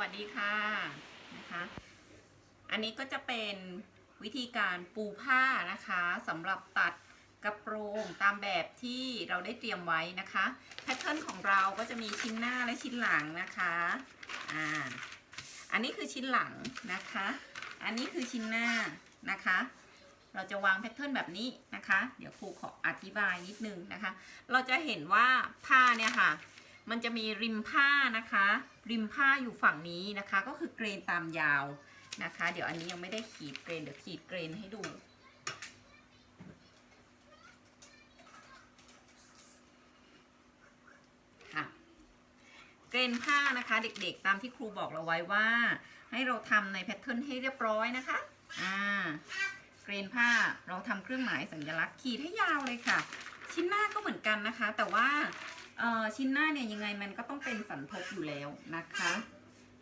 วัสดีค่ะนะคะ อันนี้ก็จะเป็นวิธีการปูผ้านะคะสำหรับตัดกระโปรงตามแบบที่เราได้เตรียมไว้นะคะแพทเทิร์นของเราก็จะมีชิ้นหน้าและชิ้นหลังนะคะอ่าอันนี้คือชิ้นหลังนะคะ อันนี้คือชิ้นหน้านะคะ เราจะวางแพทเทิร์นแบบนี้นะคะ เดี๋ยวครูขออธิบายนิดนึงนะคะ เราจะเห็นว่าผ้าเนี่ยค่ะ มันจะมีริมผ้านะคะ ริมผ้าอยู่ฝั่งนี้นะคะ ก็คือเกรนตามยาวนะคะ เดี๋ยวอันนี้ยังไม่ได้ขีดเกรนเดี๋ยวขีดเกรนให้ดูค่ะเกรนผ้านะคะเด็กๆ ตามที่ครูบอกเราไว้ว่า ให้เราทำในแพทเทิร์นให้เรียบร้อยนะคะอ่าเกรนผ้าเราทำเครื่องหมายสัญลักษณ์ขีดให้ยาวเลยค่ะ ชิ้นหน้าก็เหมือนกันนะคะ แต่ว่า เอ่อชิ้นหน้าเนี่ยยังไงมันก็ต้องเป็นสันทบอยู่แล้วนะคะ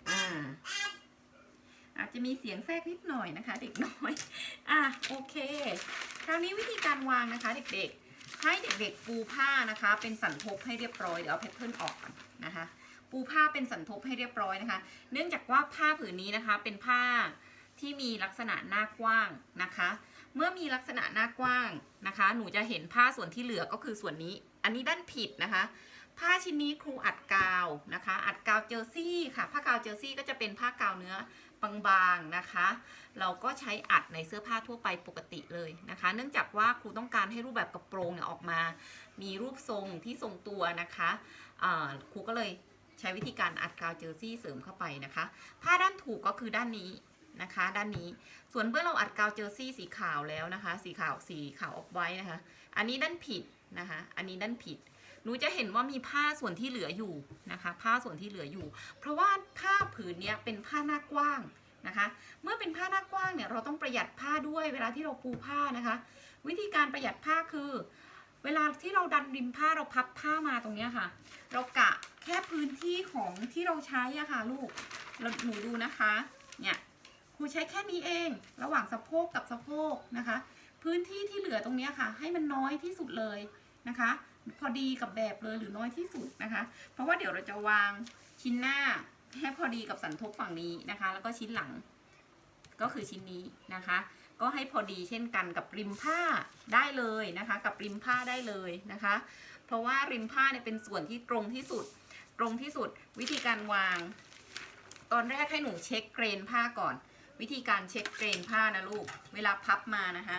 อ่าอาจจะมีเสียงแทรกนิดหน่อยนะคะ เด็กน้อย อะโอเค คราวนี้วิธีการวางนะคะเด็กๆ ให้เด็กๆปูผ้านะคะ เป็นสันทบให้เรียบร้อยเดี๋ยวเอาแพทเทิร์นออกก่อนนะคะ ปูผ้าเป็นสันทบให้เรียบร้อยนะคะ เนื่องจากว่าผ้าผืนนี้นะคะเป็นผ้าที่มีลักษณะหน้ากว้างนะคะ เมื่อมีลักษณะหน้ากว้างนะคะ หนูจะเห็นผ้าส่วนที่เหลือก็คือส่วนนี้ อันนี้ด้านผิดนะคะ ผ้าชิ้นนี้ครูอัดกาวนะคะ อัดกาวเจอร์ซี่ค่ะ ผ้ากาวเจอร์ซี่ก็จะเป็นผ้ากาวเนื้อบางๆนะคะ เราก็ใช้อัดในเสื้อผ้าทั่วไปปกติเลยนะคะ เนื่องจากว่าครูต้องการให้รูปแบบกระโปรงเนี่ยออกมา มีรูปทรงที่ทรงตัวนะคะครูก็เลยใช้วิธีการอัดกาวเจอร์ซี่เสริมเข้าไปนะคะ ผ้าด้านถูกก็คือด้านนี้ นะคะ ด้านนี้ส่วนเมื่อเราอัดกาวเจอซี่สีขาวแล้วนะคะ สีขาวสีขาวออกไว้นะคะ อันนี้ด้านผิดนะคะ อันนี้ด้านผิดหนูจะเห็นว่ามีผ้าส่วนที่เหลืออยู่นะคะ ผ้าส่วนที่เหลืออยู่ เพราะว่าผ้าผืนนี้เป็นผ้าหน้ากว้างนะคะ เมื่อเป็นผ้าหน้ากว้างเนี่ยเราต้องประหยัดผ้าด้วยเวลาที่เราปูผ้านะคะ วิธีการประหยัดผ้าคือ เวลาที่เราดันริมผ้าเราพับผ้ามาตรงนี้ค่ะ เรากะแค่พื้นที่ของที่เราใช้อะค่ะลูกเราหนูดูนะคะเนี่ย ครูใช้แค่นี้เอง ระหว่างสะโพกกับสะโพกนะคะ พื้นที่ที่เหลือตรงนี้ค่ะ ให้มันน้อยที่สุดเลยนะคะ พอดีกับแบบเลยหรือน้อยที่สุดนะคะ เพราะว่าเดี๋ยวเราจะวางชิ้นหน้าให้พอดีกับสันทบฝั่งนี้นะคะ แล้วก็ชิ้นหลัง ก็คือชิ้นนี้นะคะ ก็ให้พอดีเช่นกันกับริมผ้าได้เลยนะคะ กับริมผ้าได้เลยนะคะ เพราะว่าริมผ้าเนี่ยเป็นส่วนที่ตรงที่สุด ตรงที่สุดวิธีการวาง ตอนแรกให้หนูเช็คเกรนผ้าก่อน วิธีการเช็คเกรนผ้านะลูก เวลาพับมานะคะ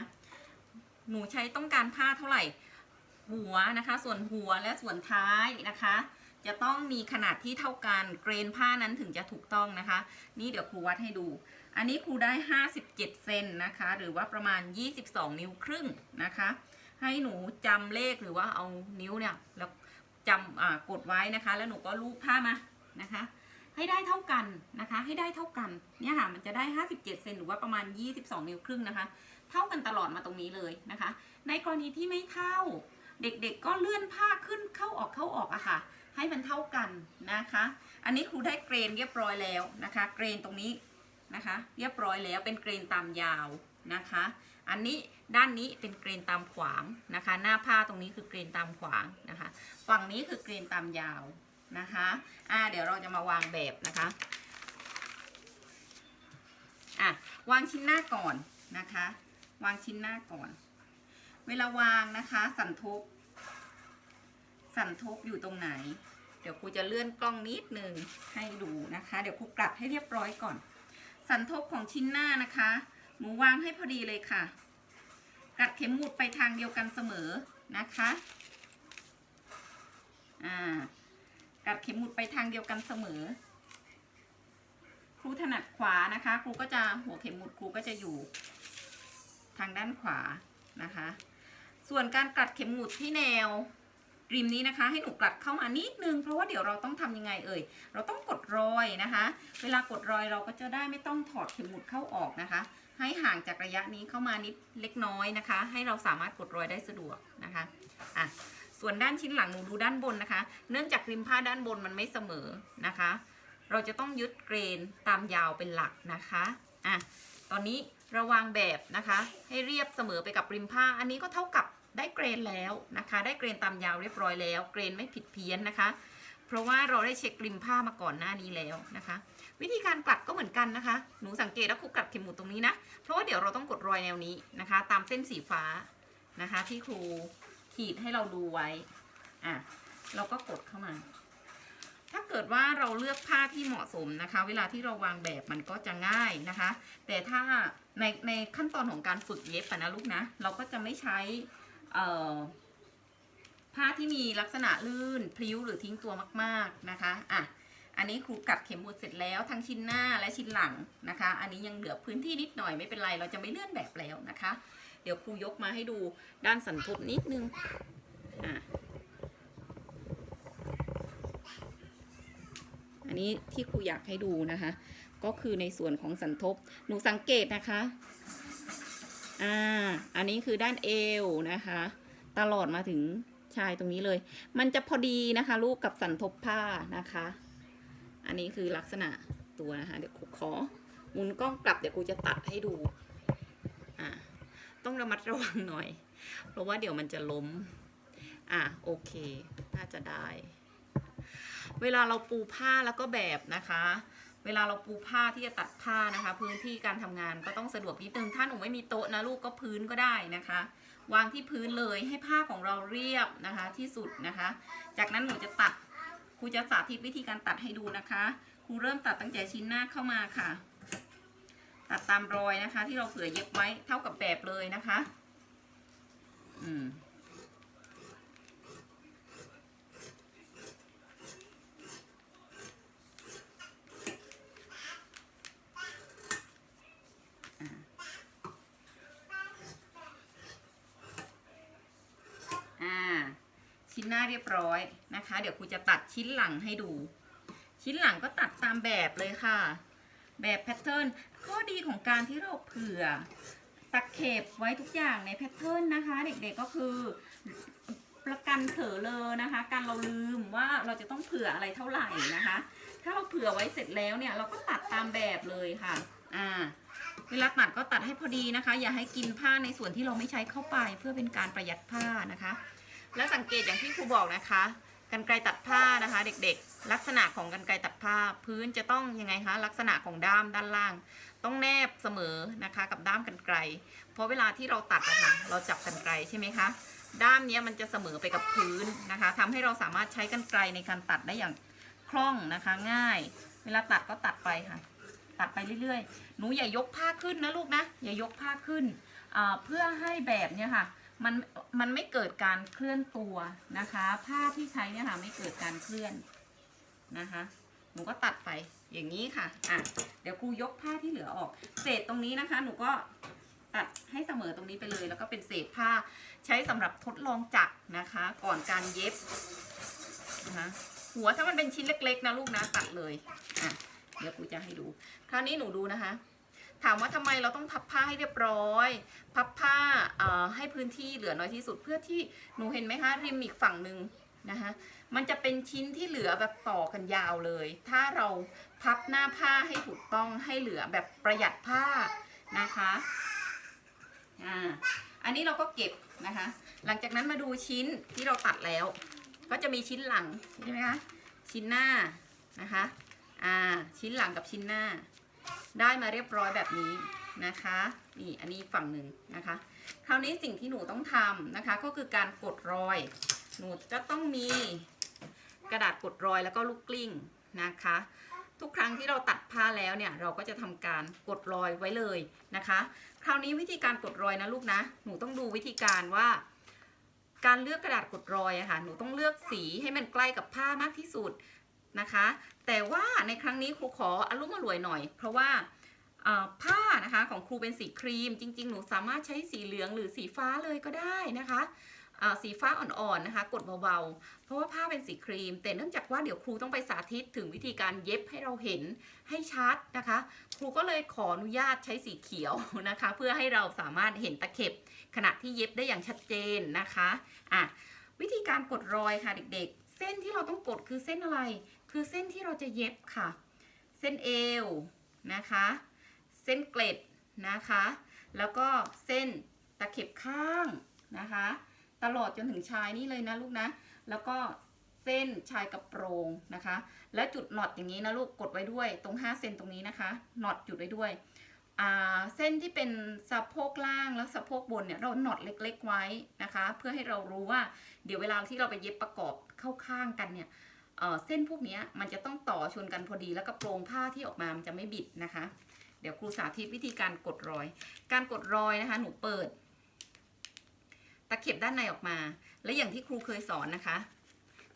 หนูใช้ต้องการผ้าเท่าไหร่ หัวนะคะ ส่วนหัวและส่วนท้ายนะคะ จะต้องมีขนาดที่เท่ากัน เกรนผ้านั้นถึงจะถูกต้องนะคะ นี่เดี๋ยวครูวัดให้ดู อันนี้ครูได้ 57 เซนนะคะ หรือว่าประมาณ 22 นิ้วครึ่งนะคะ ให้หนูจำเลขหรือว่าเอานิ้วเนี่ยแล้วจำกดไว้นะคะ แล้วหนูก็ลูบผ้ามานะคะ ให้ได้เท่ากันนะคะ ให้ได้เท่ากันเนี่ยค่ะมันจะได้ 57 เซนหรือว่าประมาณ 22 นิ้วครึ่งนะคะ เท่ากันตลอดมาตรงนี้เลยนะคะ ในกรณีที่ไม่เท่าเด็กๆก็เลื่อนผ้าขึ้นเข้าออกเข้าออกอะค่ะ ให้มันเท่ากันนะคะ อันนี้ครูได้เกรนเรียบร้อยแล้วนะคะ เกรนตรงนี้นะคะ เรียบร้อยแล้วเป็นเกรนตามยาวนะคะ อันนี้ด้านนี้เป็นเกรนตามขวางนะคะ หน้าผ้าตรงนี้คือเกรนตามขวางนะคะ ฝั่งนี้คือเกรนตามยาว นะคะอ่าเดี๋ยวเราจะมาวางแบบนะคะอะวางชิ้นหน้าก่อนนะคะ วางชิ้นหน้าก่อน เวลาวางนะคะ สันทบ สันทบอยู่ตรงไหน เดี๋ยวครูจะเลื่อนกล้องนิดนึงให้ดูนะคะ เดี๋ยวครูกลัดให้เรียบร้อยก่อน สันทบของชิ้นหน้านะคะ หนูวางให้พอดีเลยค่ะกัดเข็มหมุดไปทางเดียวกันเสมอนะคะ อ่า กัดเข็มหมุดไปทางเดียวกันเสมอ ครูถนัดขวานะคะ ครูก็จะหัวเข็มหมุดครูก็จะอยู่ทางด้านขวานะคะ ส่วนการกัดเข็มหมุดที่แนวริมนี้นะคะ ให้หนูกลัดเข้ามานิดนึงเพราะว่าเดี๋ยวเราต้องทำยังไงเอ่ย เราต้องกดรอยนะคะ เวลากดรอยเราก็จะได้ไม่ต้องถอดเข็มหมุดเข้าออกนะคะ ให้ห่างจากระยะนี้เข้ามานิดเล็กน้อยนะคะ ให้เราสามารถกดรอยได้สะดวกนะคะอะ ส่วนด้านชิ้นหลังหนูดูด้านบนนะคะ เนื่องจากริมผ้าด้านบนมันไม่เสมอนะคะ เราจะต้องยึดเกรนตามยาวเป็นหลักนะคะอะตอนนี้ระวางแบบนะคะ ให้เรียบเสมอไปกับริมผ้า อันนี้ก็เท่ากับได้เกรนแล้วนะคะ ได้เกรนตามยาวเรียบร้อยแล้ว เกรนไม่ผิดเพี้ยนนะคะ เพราะว่าเราได้เช็คริมผ้ามาก่อนหน้านี้แล้วนะคะ วิธีการกลัดก็เหมือนกันนะคะ หนูสังเกตว่าครูกลัดเข็มหมุดตรงนี้นะ เพราะว่าเดี๋ยวเราต้องกดรอยแนวนี้นะคะ ตามเส้นสีฟ้านะคะ ที่ครู ขีดให้เราดูไว้อะเราก็กดเข้ามา ถ้าเกิดว่าเราเลือกผ้าที่เหมาะสมนะคะ เวลาที่เราวางแบบมันก็จะง่ายนะคะ แต่ถ้าในในขั้นตอนของการฝึกเย็บะนะลูกนะ เราก็จะไม่ใช้เอ่อผ้าที่มีลักษณะลื่นพลิ้วหรือทิ้งตัวมาก ๆนะคะอะอันนี้ครูกัดเข็มหมุดเสร็จแล้วทั้งชิ้นหน้าและชิ้นหลังนะคะ อันนี้ยังเหลือพื้นที่นิดหน่อยไม่เป็นไร เราจะไม่เลื่อนแบบแล้วนะคะ เดี๋ยวครูยกมาให้ดูด้านสันทบนิดนึงอะอันนี้ที่ครูอยากให้ดูนะคะ ก็คือในส่วนของสันทบหนูสังเกตนะคะอ่าอันนี้คือด้านเอวนะคะ ตลอดมาถึงชายตรงนี้เลย มันจะพอดีนะคะ ลูกกับสันทบผ้านะคะ อันนี้คือลักษณะตัวนะคะ เดี๋ยวครูขอหมุนกล้องกลับเดี๋ยวครูจะตัดให้ดู ต้องระมัดระวังหน่อย เพราะว่าเดี๋ยวมันจะล้ม อะโอเค น่าจะได้ เวลาเราปูผ้าแล้วก็แบบนะคะ เวลาเราปูผ้าที่จะตัดผ้านะคะ พื้นที่การทำงานก็ต้องสะดวกนิดนึงถ้าหนูไม่มีโต๊ะนะลูกก็พื้นก็ได้นะคะ วางที่พื้นเลยให้ผ้าของเราเรียบนะคะที่สุดนะคะ จากนั้นหนูจะตัดครูจะสาธิตวิธีการตัดให้ดูนะคะครูเริ่มตัดตั้งแต่ชิ้นหน้าเข้ามาค่ะ ตัดตามรอยนะคะ ที่เราเผื่อเย็บไว้เท่ากับแบบเลยนะคะ อืมอ่าชิ้นหน้าเรียบร้อยนะคะ เดี๋ยวครูจะตัดชิ้นหลังให้ดู ชิ้นหลังก็ตัดตามแบบเลยค่ะ แบบแพทเทิร์นข้อดีของการที่เราเผื่อตะเข็บไว้ทุกอย่างในแพทเทิร์นนะคะ เด็กๆก็คือประกันเผลอเลยนะคะ การเราลืมว่าเราจะต้องเผื่ออะไรเท่าไหร่นะคะ ถ้าเราเผื่อไว้เสร็จแล้วเนี่ยเราก็ตัดตามแบบเลยค่ะ อ่า เวลาตัดก็ตัดให้พอดีนะคะ อย่าให้กินผ้าในส่วนที่เราไม่ใช้เข้าไป เพื่อเป็นการประหยัดผ้านะคะ และสังเกตอย่างที่ครูบอกนะคะ กันไกรตัดผ้านะคะ เด็กๆ ลักษณะของกันไกรตัดผ้าพื้นจะต้องยังไงคะลักษณะของด้ามด้านล่าง ต้องแนบเสมอนะคะกับด้ามกันไกรเพราะเวลาที่เราตัดนะคะเราจับกันไกรใช่ไหมคะด้ามเนี้ยมันจะเสมอไปกับพื้นนะคะทำให้เราสามารถใช้กันไกรในการตัดได้อย่างคล่องนะคะง่าย เวลาตัดก็ตัดไปค่ะ ตัดไปเรื่อยๆ หนูอย่ายกผ้าขึ้นนะลูกนะอย่ายกผ้าขึ้นเพื่อให้แบบเนี้ยค่ะ มันมันไม่เกิดการเคลื่อนตัวนะคะผ้าที่ใช้เนี่ยค่ะไม่เกิดการเคลื่อนนะคะหนูก็ตัดไปอย่างนี้ค่ะอะ เดี๋ยวครูยกผ้าที่เหลือออก เศษตรงนี้นะคะ หนูก็ตัดให้เสมอตรงนี้ไปเลย แล้วก็เป็นเศษผ้าใช้สำหรับทดลองจักนะคะ ก่อนการเย็บนะคะหัวถ้ามันเป็นชิ้นเล็ก ๆ นะลูกนะตัดเลยอะเดี๋ยวครูจะให้ดู คราวนี้หนูดูนะคะ ถามว่าทำไมเราต้องพับผ้าให้เรียบร้อย พับผ้าให้พื้นที่เหลือน้อยที่สุดเพื่อที่หนูเห็นไหมคะริมอีกฝั่งหนึ่งนะคะมันจะเป็นชิ้นที่เหลือแบบต่อกันยาวเลย ถ้าเราพับหน้าผ้าให้ถูกต้องให้เหลือแบบประหยัดผ้านะคะอ่าอันนี้เราก็เก็บนะคะ หลังจากนั้นมาดูชิ้นที่เราตัดแล้ว ก็จะมีชิ้นหลังใช่ไหมคะชิ้นหน้านะคะอ่าชิ้นหลังกับชิ้นหน้า ได้มาเรียบร้อยแบบนี้นะคะนี่อันนี้ฝั่งหนึ่งนะคะ คราวนี้สิ่งที่หนูต้องทำนะคะ ก็คือการกดรอย หนูจะต้องมีกระดาษกดรอยแล้วก็ลูกกลิ้งนะคะ ทุกครั้งที่เราตัดผ้าแล้วเนี่ยเราก็จะทำการกดรอยไว้เลยนะคะ คราวนี้วิธีการกดรอยนะลูกนะ หนูต้องดูวิธีการว่า การเลือกกระดาษกดรอยอะค่ะหนูต้องเลือกสีให้มันใกล้กับผ้ามากที่สุด นะคะ แต่ว่าในครั้งนี้ครูขออารมณ์อรวยหน่อย เพราะว่าผ้านะคะของครูเป็นสีครีม จริง ๆ หนูสามารถใช้สีเหลืองหรือสีฟ้าเลยก็ได้นะคะสีฟ้าอ่อนๆนะคะ กดเบาๆ เพราะว่าผ้าเป็นสีครีม แต่เนื่องจากว่าเดี๋ยวครูต้องไปสาธิตถึงวิธีการเย็บให้เราเห็นให้ชัดนะคะ ครูก็เลยขออนุญาตใช้สีเขียวนะคะ เพื่อให้เราสามารถเห็นตะเข็บ ขณะที่เย็บได้อย่างชัดเจนนะคะอะวิธีการกดรอยค่ะเด็กๆ เส้นที่เราต้องกดคือเส้นอะไร คือเส้นที่เราจะเย็บค่ะ เส้นเอวนะคะ เส้นเกล็ดนะคะ แล้วก็เส้นตะเข็บข้างนะคะ ตลอดจนถึงชายนี่เลยนะลูกนะ แล้วก็เส้นชายกระโปรงนะคะ แล้วจุดน็อตอย่างนี้นะลูกกดไว้ด้วยตรง5เซนตรงนี้นะคะน็อตจุดไว้ด้วยเส้นที่เป็นสะโพกล่างแล้วสะโพกบนเนี่ยเราน็อตเล็ก ๆ ไว้นะคะ เพื่อให้เรารู้ว่าเดี๋ยวเวลาที่เราไปเย็บประกอบเข้าข้างกันเนี่ย เส้นพวกนี้มันจะต้องต่อชนกันพอดีแล้วก็โปรงผ้าที่ออกมามันจะไม่บิดนะคะ เดี๋ยวครูสาธิตวิธีการกดรอย การกดรอยนะคะ หนูเปิด ตะเข็บด้านในออกมา และอย่างที่ครูเคยสอนนะคะ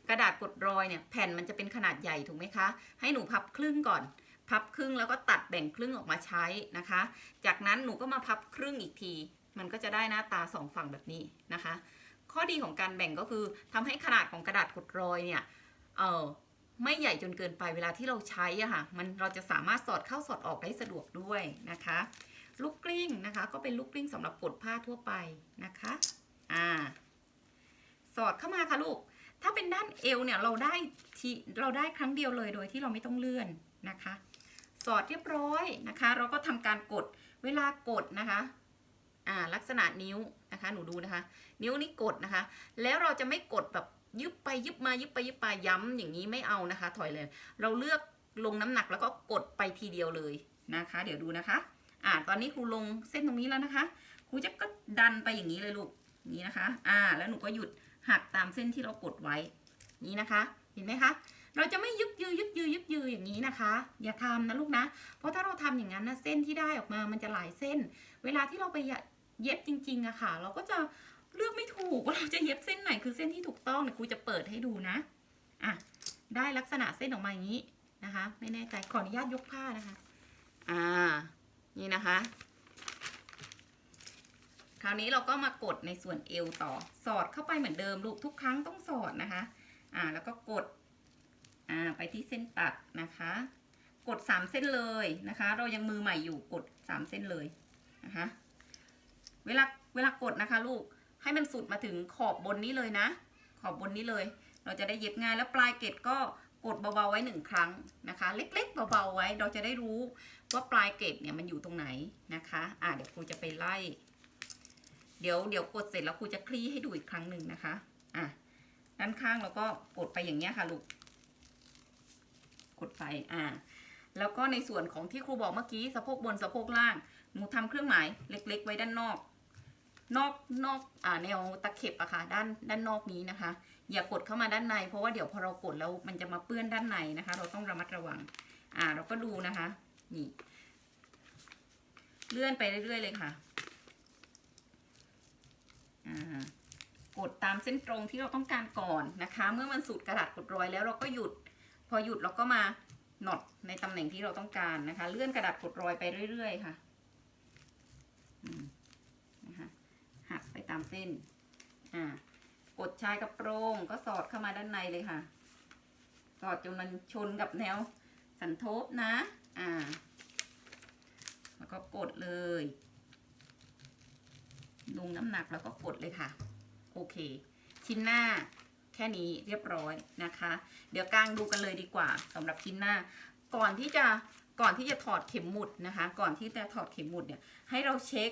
กระดาษกดรอยเนี่ยแผ่นมันจะเป็นขนาดใหญ่ถูกไหมคะ ให้หนูพับครึ่งก่อน พับครึ่งแล้วก็ตัดแบ่งครึ่งออกมาใช้นะคะ จากนั้นหนูก็มาพับครึ่งอีกที มันก็จะได้หน้าตาสองฝั่งแบบนี้นะคะ ข้อดีของการแบ่งก็คือทำให้ขนาดของกระดาษกดรอยเนี่ย เออไม่ใหญ่จนเกินไปเวลาที่เราใช้อะค่ะ มันเราจะสามารถสอดเข้าสอดออกได้สะดวกด้วยนะคะ ลูกกลิ้งนะคะ ก็เป็นลูกกลิ้งสำหรับกดผ้าทั่วไปนะคะ อ่า สอดเข้ามาค่ะลูก ถ้าเป็นด้านเอวเนี่ยเราได้ทีเราได้ครั้งเดียวเลยโดยที่เราไม่ต้องเลื่อนนะคะ สอดเรียบร้อยนะคะ เราก็ทำการกดเวลากดนะคะอ่าลักษณะนิ้วนะคะ หนูดูนะคะ นิ้วนี้กดนะคะ แล้วเราจะไม่กดแบบ ยึบไปยึบมายึบไปยึบมาย้ำอย่างนี้ไม่เอานะคะ ถอยเลย เราเลือกลงน้ำหนักแล้วก็กดไปทีเดียวเลยนะคะ เดี๋ยวดูนะคะอ่าตอนนี้ครูลงเส้นตรงนี้แล้วนะคะครูจะก็ดันไปอย่างนี้เลยลูกนี้นะคะ อ่า แล้วหนูก็หยุดหักตามเส้นที่เรากดไว้ นี้นะคะ เห็นไหมคะ เราจะไม่ยึกยือยึกยือยึกยืออย่างนี้นะคะ อย่าทำนะลูกนะ เพราะถ้าเราทำอย่างนั้นนะเส้นที่ได้ออกมามันจะหลายเส้น เวลาที่เราไปเย็บจริงๆอะค่ะ เราก็จะ เลือกไม่ถูกว่าเราจะเย็บเส้นไหนคือเส้นที่ถูกต้องเนี่ยครูจะเปิดให้ดูนะอะได้ลักษณะเส้นออกมาอย่างนี้นะคะ ไม่แน่ใจขออนุญาตยกผ้านะคะ อ่า นี่นะคะ คราวนี้เราก็มากดในส่วนเอวต่อ สอดเข้าไปเหมือนเดิมลูกทุกครั้งต้องสอดนะคะ อ่า แล้วก็กด อ่า ไปที่เส้นตัดนะคะ กดสามเส้นเลยนะคะ เรายังมือใหม่อยู่กดสามเส้นเลยนะคะ เวลา เวลากดนะคะ ลูก ให้มันสุดมาถึงขอบบนนี้เลยนะ ขอบบนนี้เลย เราจะได้เย็บง่ายแล้วปลายเกล็ดก็กดเบาๆไว้หนึ่งครั้งนะคะ เล็กๆเบาๆไว้เราจะได้รู้ว่าปลายเกล็ดเนี่ยมันอยู่ตรงไหนนะคะอ่าเดี๋ยวครูจะไปไล่ เดี๋ยวเดี๋ยวกดเสร็จแล้วครูจะคลี่ให้ดูอีกครั้งหนึ่งนะคะอะด้านข้างเราก็กดไปอย่างเงี้ยค่ะลูกกดไปอ่าแล้วก็ในส่วนของที่ครูบอกเมื่อกี้สะโพกบนสะโพกล่างหนูทำเครื่องหมายเล็ก ๆ ไว้ด้านนอก นอกนอกอ่าแนวตะเข็บอะค่ะด้านด้านนอกนี้นะคะ อย่ากดเข้ามาด้านใน เพราะว่าเดี๋ยวพอเรากดแล้วมันจะมาเปื้อนด้านในนะคะ เราต้องระมัดระวัง อ่า เราก็ดูนะคะนี่เลื่อนไปเรื่อยๆเลยค่ะอ่ากดตามเส้นตรงที่เราต้องการก่อนนะคะ เมื่อมันสุดกระดาษกดรอยแล้วเราก็หยุด พอหยุดเราก็มาหนอดในตำแหน่งที่เราต้องการนะคะ เลื่อนกระดาษกดรอยไปเรื่อยๆค่ะอืมามเส้น อ่า กดชายกระโปรงก็สอดเข้ามาด้านในเลยค่ะ สอดจนมันชนกับแนวสันทบนะ อ่า แล้วก็กดเลยลงน้ำหนักแล้วก็กดเลยค่ะ โอเค ชิ้นหน้าแค่นี้เรียบร้อยนะคะ เดี๋ยวกางดูกันเลยดีกว่าสำหรับชิ้นหน้า ก่อนที่จะก่อนที่จะถอดเข็มหมุดนะคะ ก่อนที่จะถอดเข็มหมุดเนี่ยให้เราเช็ค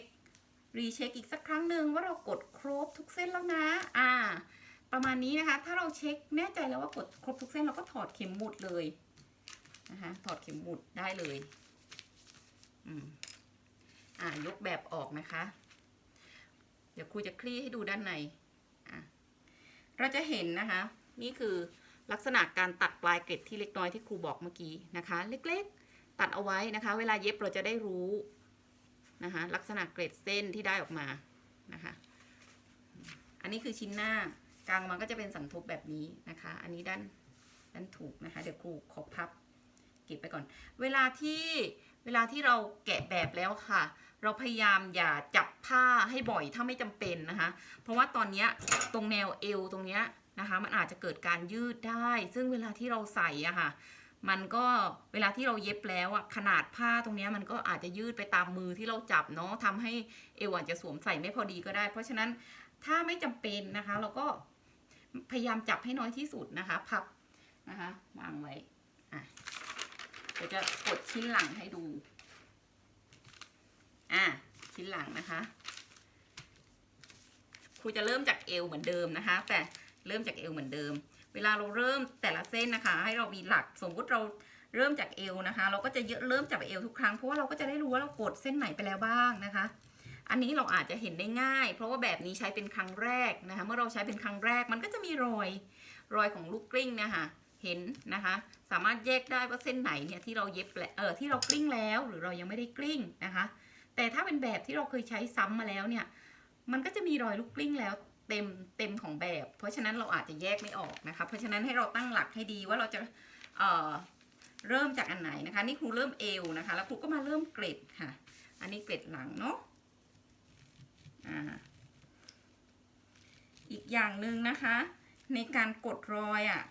รีเช็คอีกสักครั้งหนึ่งว่าเรากดครบทุกเส้นแล้วนะ อ่า ประมาณนี้นะคะ ถ้าเราเช็คแน่ใจแล้วว่ากดครบทุกเส้นเราก็ถอดเข็มหมุดเลยนะคะ ถอดเข็มหมุดได้เลย อืม อ่า ยกแบบออกนะคะ เดี๋ยวครูจะคลี่ให้ดูด้านใน อะ เราจะเห็นนะคะ นี่คือลักษณะการตัดปลายเกล็ดที่เล็กน้อยที่ครูบอกเมื่อกี้นะคะ เล็กๆ ตัดเอาไว้นะคะ เวลาเย็บเราจะได้รู้ นะคะลักษณะเกล็ดเส้นที่ได้ออกมานะคะอันนี้คือชิ้นหน้ากลางมันก็จะเป็นสันทบแบบนี้นะคะ อันนี้ด้านด้านถูกนะคะ เดี๋ยวครูขอพับเก็บไปก่อน เวลาที่เวลาที่เราแกะแบบแล้วค่ะ เราพยายามอย่าจับผ้าให้บ่อยถ้าไม่จำเป็นนะคะ เพราะว่าตอนนี้ตรงแนวเอวตรงเนี้ยนะคะ มันอาจจะเกิดการยืดได้ ซึ่งเวลาที่เราใส่อะค่ะ มันก็เวลาที่เราเย็บแล้วอะขนาดผ้าตรงนี้มันก็อาจจะยืดไปตามมือที่เราจับเนาะทำให้เอวอาจจะสวมใส่ไม่พอดีก็ได้ เพราะฉะนั้นถ้าไม่จำเป็นนะคะ เราก็พยายามจับให้น้อยที่สุดนะคะ พับนะคะวางไว้อะเดี๋ยวจะกดชิ้นหลังให้ดูอะชิ้นหลังนะคะครูจะเริ่มจากเอวเหมือนเดิมนะคะ แต่เริ่มจากเอวเหมือนเดิม เวลาเราเริ่มแต่ละเส้นนะคะ ให้เรามีหลักสมมุติเราเริ่มจากเอวนะคะ เราก็จะเยอะเริ่มจากเอวทุกครั้งเพราะว่าเราก็จะได้รู้ว่าเรากดเส้นไหนไปแล้วบ้างนะคะ อันนี้เราอาจจะเห็นได้ง่าย เพราะว่าแบบนี้ใช้เป็นครั้งแรกนะคะ เมื่อเราใช้เป็นครั้งแรกมันก็จะมีรอยรอยของลูกกลิ้งนะคะเห็นนะคะ สามารถแยกได้ว่าเส้นไหนเนี่ยที่เราเย็บแล้วเออที่เรากลิ้งแล้วหรือเรายังไม่ได้กลิ้งนะคะ แต่ถ้าเป็นแบบที่เราเคยใช้ซ้ำมาแล้วเนี่ย มันก็จะมีรอยลูกกลิ้งแล้ว เต็มเต็มของแบบ เพราะฉะนั้นเราอาจจะแยกไม่ออกนะคะ เพราะฉะนั้นให้เราตั้งหลักให้ดีว่าเราจะเเริ่มจากอันไหนนะคะ นี่ครูเริ่มเอวนะคะ แล้วครูก็มาเริ่มเกร็ดค่ะ อันนี้เกร็ดหลังเนาะอ่าอีกอย่างหนึ่งนะคะ ในการกดรอยอะ่ะ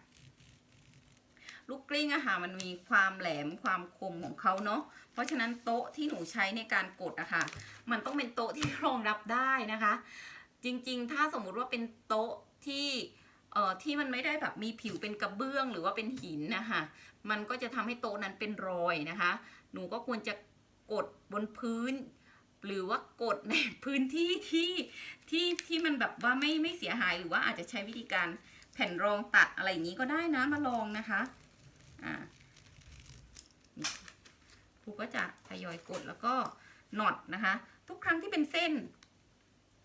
ลูกกลิ้งอะค่ะมันมีความแหลมความคมของเขาเนาะเพราะฉะนั้นโต๊ะที่หนูใช้ในการกดอะค่ะมันต้องเป็นโต๊ะที่รองรับได้นะคะ จริงๆ ถ้าสมมุติว่าเป็นโต๊ะที่เอ่อที่มันไม่ได้แบบมีผิวเป็นกระเบื้องหรือว่าเป็นหินนะคะมันก็จะทำให้โต๊ะนั้นเป็นรอยนะคะ หนูก็ควรจะกดบนพื้น หรือว่ากดในพื้นที่ที่ที่ที่มันแบบว่าไม่ไม่เสียหายหรือว่าอาจจะใช้วิธีการแผ่นรองตัดอะไรอย่างนี้ก็ได้นะมาลองนะคะอ่าครูก็จะทยอยกดแล้วก็น็อตนะคะ ทุกครั้งที่เป็นเส้น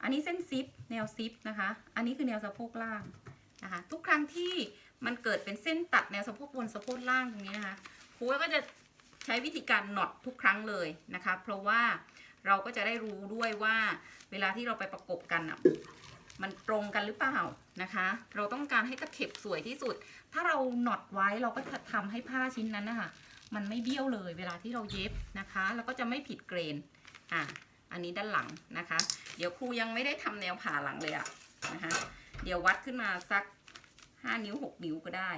อันนี้เส้นซิปแนวซิปนะคะ อันนี้คือแนวสะโพกล่างนะคะทุกครั้งที่มันเกิดเป็นเส้นตัดแนวสะโพกบนสะโพกล่างตรงนี้นะคะครูก็จะใช้วิธีการน็อตทุกครั้งเลยนะคะ เพราะว่าเราก็จะได้รู้ด้วยว่าเวลาที่เราไปประกบกันอะมันตรงกันหรือเปล่านะคะ เราต้องการให้ตะเข็บสวยที่สุด ถ้าเราน็อตไว้เราก็จะทำให้ผ้าชิ้นนั้นนะคะมันไม่เบี้ยวเลยเวลาที่เราเย็บนะคะ แล้วก็จะไม่ผิดเกรนอะ อันนี้ด้านหลังนะคะ เดี๋ยวครูยังไม่ได้ทำแนวผ่าหลังเลยอะนะคะ เดี๋ยววัดขึ้นมาสักห้านิ้วหกนิ้วก็ได้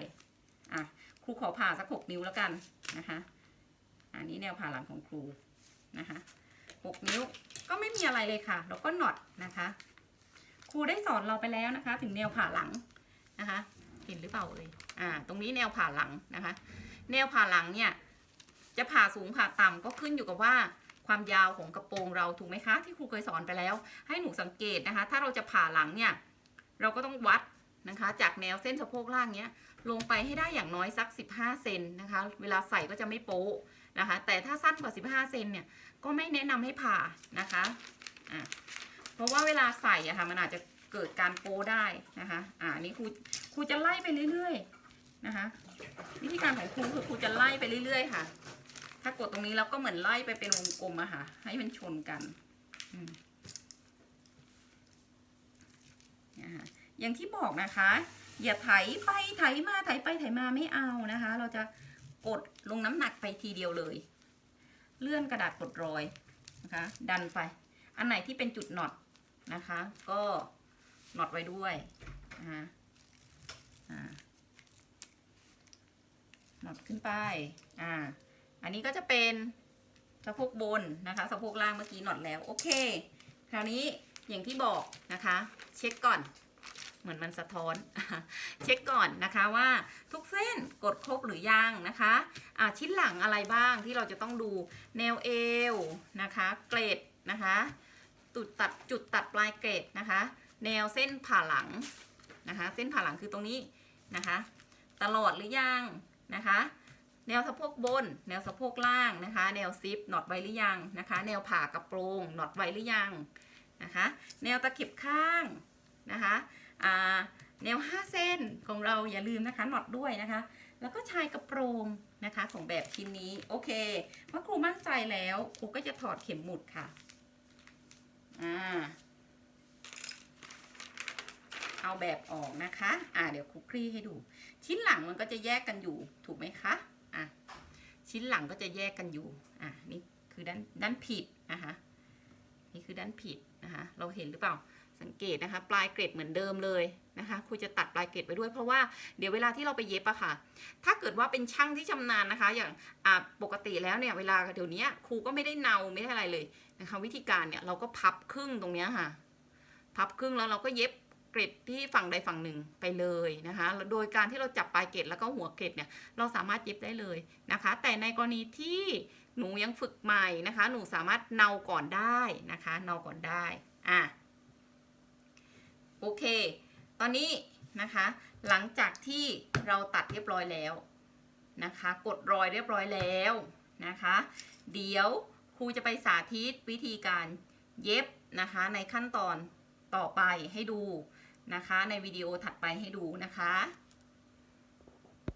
อะครูขอผ่าสักหกนิ้วแล้วกันนะคะ อันนี้แนวผ่าหลังของครูนะคะหกนิ้วก็ไม่มีอะไรเลยค่ะ แล้วก็น็อตนะคะ ครูได้สอนเราไปแล้วนะคะ ถึงแนวผ่าหลังนะคะ เห็นหรือเปล่าเอ่ยอ่า ตรงนี้แนวผ่าหลังนะคะ แนวผ่าหลังเนี่ย จะผ่าสูงผ่าต่ำก็ขึ้นอยู่กับว่า ความยาวของกระโปรงเราถูกไหมคะ ที่ครูเคยสอนไปแล้ว ให้หนูสังเกตนะคะ ถ้าเราจะผ่าหลังเนี่ยเราก็ต้องวัดนะคะ จากแนวเส้นสะโพกล่างเนี้ยลงไปให้ได้อย่างน้อยสัก 15เซนนะคะ เวลาใส่ก็จะไม่โป๊ะนะคะ แต่ถ้าสั้นกว่า 15เซนเนี่ยก็ไม่แนะนำให้ผ่านะคะอะเพราะว่าเวลาใส่อะค่ะมันอาจจะเกิดการโป๊ได้นะคะอ่านี่ครูครูจะไล่ไปเรื่อยๆนะคะ วิธีการของครูคือครูจะไล่ไปเรื่อยๆค่ะ ถ้ากดตรงนี้แล้วก็เหมือนไล่ไปเป็นวงกลมอะค่ะ ให้มันชนกันอืมนะคะอย่างที่บอกนะคะ อย่าไถไปไถมาไถไปไถมาไม่เอานะคะ เราจะกดลงน้ำหนักไปทีเดียวเลย เลื่อนกระดาษกดรอยนะคะ ดันไป อันไหนที่เป็นจุดน็อตนะคะ ก็น็อตไว้ด้วยนะคะน็อตขึ้นไป อ่า อันนี้ก็จะเป็นสะโพกบนนะคะสะโพกล่างเมื่อกี้น็อตแล้วโอเค คราวนี้อย่างที่บอกนะคะ เช็คก่อน เหมือนมันสะท้อน เช็คก่อนนะคะว่าทุกเส้นกดครบหรือยังนะคะอ่าชิ้นหลังอะไรบ้างที่เราจะต้องดูแนวเอวนะคะ เกรดนะคะจุดตัดจุดตัดปลายเกรดนะคะ แนวเส้นผ่าหลังนะคะ เส้นผ่าหลังคือตรงนี้นะคะ ตลอดหรือยังนะคะ แนวสะโพกบน แนวสะโพกล่างนะคะ แนวซิปน็อตไว้หรือยังนะคะ แนวผ่ากระโปรงน็อตไว้หรือยังนะคะ แนวตะเข็บข้างนะคะอ่าแนว 5 เส้นของเราอย่าลืมนะคะน็อตด้วยนะคะ แล้วก็ชายกระโปรงนะคะของแบบชิ้นนี้โอเคเมื่อครูมั่นใจแล้วครูก็จะถอดเข็มหมุดค่ะอ่าเอาแบบออกนะคะ อ่าเดี๋ยวครูคลี่ให้ดู ชิ้นหลังมันก็จะแยกกันอยู่ถูกไหมคะ อะชิ้นหลังก็จะแยกกันอยู่อะนี่คือด้านด้านผิดนะคะนี่คือด้านผิดนะคะเราเห็นหรือเปล่าสังเกตนะคะปลายเกรดเหมือนเดิมเลยนะคะครูจะตัดปลายเกรดไว้ด้วยเพราะว่าเดี๋ยวเวลาที่เราไปเย็บอะค่ะ ถ้าเกิดว่าเป็นช่างที่ชำนาญนะคะ อย่างปกติแล้วเนี่ยเวลาเดี๋ยวนี้ครูก็ไม่ได้เนาไม่ได้อะไรเลยนะคะ วิธีการเนี่ยเราก็พับครึ่งตรงนี้ค่ะ พับครึ่งแล้วเราก็เย็บ ร็ดที่ฝั่งใดฝั่งหนึ่งไปเลยนะคะ โดยการที่เราจับปลายเกร็ดแล้วก็หัวเกร็ดเนี่ยเราสามารถเย็บได้เลยนะคะ แต่ในกรณีที่หนูยังฝึกใหม่นะคะ หนูสามารถเนาก่อนได้นะคะเนาก่อนได้อะโอเค ตอนนี้นะคะ หลังจากที่เราตัดเรียบร้อยแล้วนะคะ กดรอยเรียบร้อยแล้วนะคะ เดี๋ยวครูจะไปสาธิตวิธีการเย็บนะคะ ในขั้นตอนต่อไปให้ดู นะคะ ในวิดีโอถัดไปให้ดูนะคะ